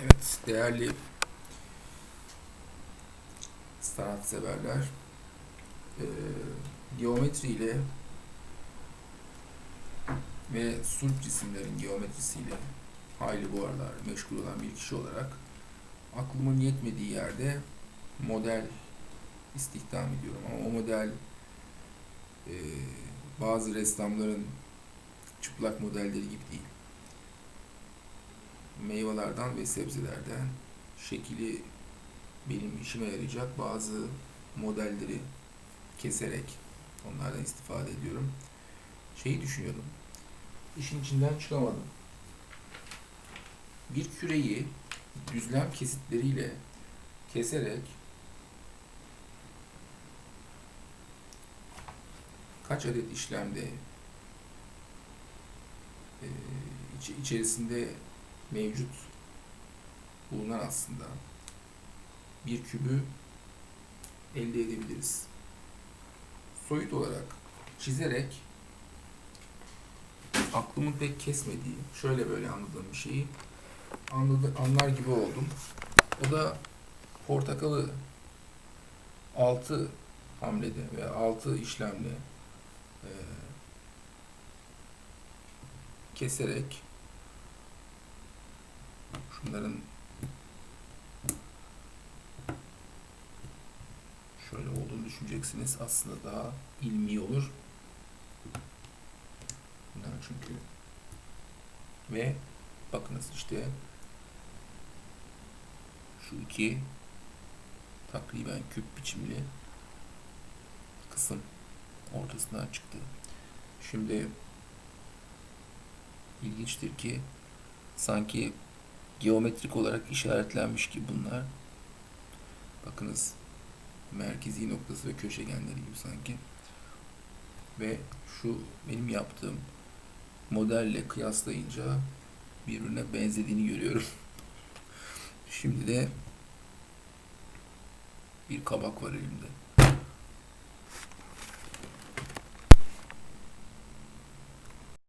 Evet, değerli sanatseverler, eee geometri ile ve sulp cisimlerin geometrisiyle hayli bu aralar meşgul olan bir kişi olarak aklımın yetmediği yerde model istihdam ediyorum. Ama o model eee, bazı ressamların çıplak modelleri gibi değil meyvelerden ve sebzelerden şekili benim işime yarayacak bazı modelleri keserek onlardan istifade ediyorum. Şeyi düşünüyordum. İşin içinden çıkamadım. Bir küreyi düzlem kesitleriyle keserek kaç adet işlemde e, içerisinde mevcut bulunan aslında bir kübü elde edebiliriz. Soyut olarak çizerek aklımın pek kesmediği, şöyle böyle anladığım bir şeyi anladı, anlar gibi oldum. O da portakalı 6 hamlede ve 6 işlemle eee, keserek şunların şöyle olduğunu düşüneceksiniz. Aslında daha ilmi olur. Bunlar çünkü ve bakınız işte şu iki takriben küp biçimli kısım ortasından çıktı. Şimdi ilginçtir ki sanki geometrik olarak işaretlenmiş ki bunlar. Bakınız merkezi noktası ve köşegenleri gibi sanki. Ve şu benim yaptığım modelle kıyaslayınca birbirine benzediğini görüyorum. Şimdi de bir kabak var elimde.